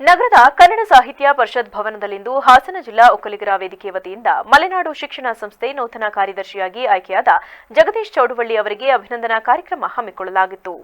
ನಗರದ ಕನ್ನಡ ಸಾಹಿತ್ಯ ಪರಿಷತ್ ಭವನದಲ್ಲಿಂದು ಹಾಸನ ಜಿಲ್ಲಾ ಒಕ್ಕಲಿಗರ ವೇದಿಕೆ ವತಿಯಿಂದ ಮಲೆನಾಡು ಶಿಕ್ಷಣ ಸಂಸ್ಥೆ ನೂತನ ಕಾರ್ಯದರ್ಶಿಯಾಗಿ ಆಯ್ಕೆಯಾದ ಜಗದೀಶ್ ಚೌಡವಳ್ಳಿ ಅವರಿಗೆ ಅಭಿನಂದನಾ ಕಾರ್ಯಕ್ರಮ ಹಮ್ಮಿಕೊಳ್ಳಲಾಗಿತ್ತು.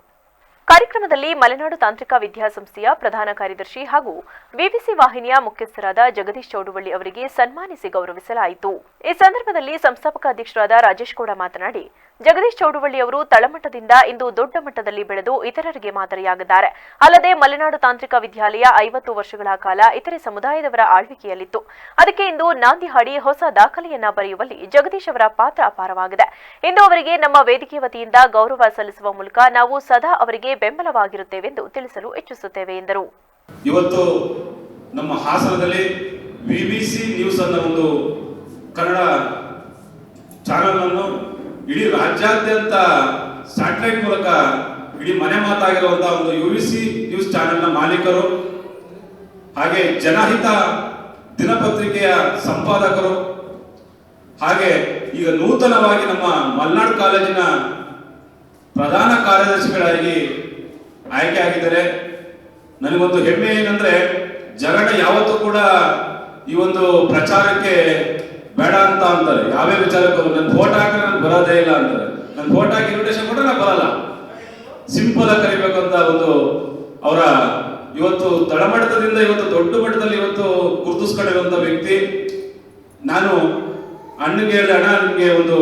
ಕಾರ್ಯಕ್ರಮದಲ್ಲಿ ಮಲೆನಾಡು ತಾಂತ್ರಿಕ ವಿದ್ಯಾಸಂಸ್ಥೆಯ ಪ್ರಧಾನ ಕಾರ್ಯದರ್ಶಿ ಹಾಗೂ ಬಿಬಿಸಿ ವಾಹಿನಿಯ ಮುಖ್ಯಸ್ಥರಾದ ಜಗದೀಶ್ ಚೌಡುವಳ್ಳಿ ಅವರಿಗೆ ಸನ್ಮಾನಿಸಿ ಗೌರವಿಸಲಾಯಿತು. ಈ ಸಂದರ್ಭದಲ್ಲಿ ಸಂಸ್ಥಾಪಕ ಅಧ್ಯಕ್ಷರಾದ ರಾಜೇಶ್ ಗೌಡ ಮಾತನಾಡಿ, ಜಗದೀಶ್ ಚೌಡುವಳ್ಳಿ ಅವರು ತಳಮಟ್ಟದಿಂದ ಇಂದು ದೊಡ್ಡ ಮಟ್ಟದಲ್ಲಿ ಬೆಳೆದು ಇತರರಿಗೆ ಮಾದರಿಯಾಗಿದ್ದಾರೆ. ಅಲ್ಲದೆ ಮಲೆನಾಡು ತಾಂತ್ರಿಕ ವಿದ್ಯಾಲಯ ಐವತ್ತು ವರ್ಷಗಳ ಕಾಲ ಇತರೆ ಸಮುದಾಯದವರ ಆಳ್ವಿಕೆಯಲ್ಲಿತ್ತು. ಅದಕ್ಕೆ ಇಂದು ನಾಂದಿ ಹಾಡಿ ಹೊಸ ದಾಖಲೆಯನ್ನ ಬರೆಯುವಲ್ಲಿ ಜಗದೀಶ್ ಅವರ ಪಾತ್ರ ಅಪಾರವಾಗಿದೆ. ಇಂದು ಅವರಿಗೆ ನಮ್ಮ ವೇದಿಕೆ ವತಿಯಿಂದ ಗೌರವ ಸಲ್ಲಿಸುವ ಮೂಲಕ ನಾವು ಸದಾ ಅವರಿಗೆ ಬೆಂಬಲವಾಗಿರುತ್ತೇವೆಂದು ತಿಳಿಸಲು ಇಚ್ಛಿಸುತ್ತೇವೆ ಎಂದರು. ಇವತ್ತು ನಮ್ಮ ಹಾಸನದಲ್ಲಿ ವಿ ಬಿ ಸಿ ನ್ಯೂಸ್ ಅನ್ನೋ ಒಂದು ಕನ್ನಡ ಚಾನೆಲ್ ಅನ್ನು ಇಡೀ ರಾಜ್ಯಾದ್ಯಂತ ಸ್ಯಾಟಲೈಟ್ ಮೂಲಕ ಇಡೀ ಮನೆ ಮಾತಾಗಿರುವಂತಹ ಒಂದು ಯು ವಿ ಸಿ ನ್ಯೂಸ್ ಚಾನೆಲ್ನ ಮಾಲೀಕರು, ಹಾಗೆ ಜನಹಿತ ದಿನಪತ್ರಿಕೆಯ ಸಂಪಾದಕರು, ಹಾಗೆ ಈಗ ನೂತನವಾಗಿ ನಮ್ಮ ಮಲ್ನಾಡ್ ಕಾಲೇಜಿನ ಪ್ರಧಾನ ಕಾರ್ಯದರ್ಶಿಗಳಾಗಿ ಆಯ್ಕೆ ಆಗಿದ್ದಾರೆ ನನಗೊಂದು ಹೆಮ್ಮೆ ಏನಂದ್ರೆ ಜಗಣ ಯಾವತ್ತೂ ಕೂಡ ಈ ಒಂದು ಪ್ರಚಾರಕ್ಕೆ ಬೇಡ ಅಂತ ಅಂತಾರೆ. ಯಾವ್ಯಾವ ವಿಚಾರಕ್ಕೂ ನನ್ನ ಫೋಟೋ ಹಾಕಿ ನಾನು ಬರೋದೇ ಇಲ್ಲ ಅಂತಾರೆ. ನನ್ನ ಫೋಟೋ ಹಾಕಿ ಇನ್ವಿಟೇಷನ್ ಕೊಟ್ಟರೆ ನಾನು ಬರಲ್ಲ ಸಿಂಪಲ್ ಆಗಿ ಕರಿಬೇಕು ಅಂತ ಒಂದು ಅವರ ಇವತ್ತು ತಳಮಟ್ಟದಿಂದ ಇವತ್ತು ದೊಡ್ಡ ಮಟ್ಟದಲ್ಲಿ ಇವತ್ತು ಗುರುತಿಸ್ಕೊಂಡಿರುವಂತ ವ್ಯಕ್ತಿ. ನಾನು ಅಣ್ಣಗೆ ಅಣ್ಣ ನನಗೆ ಒಂದು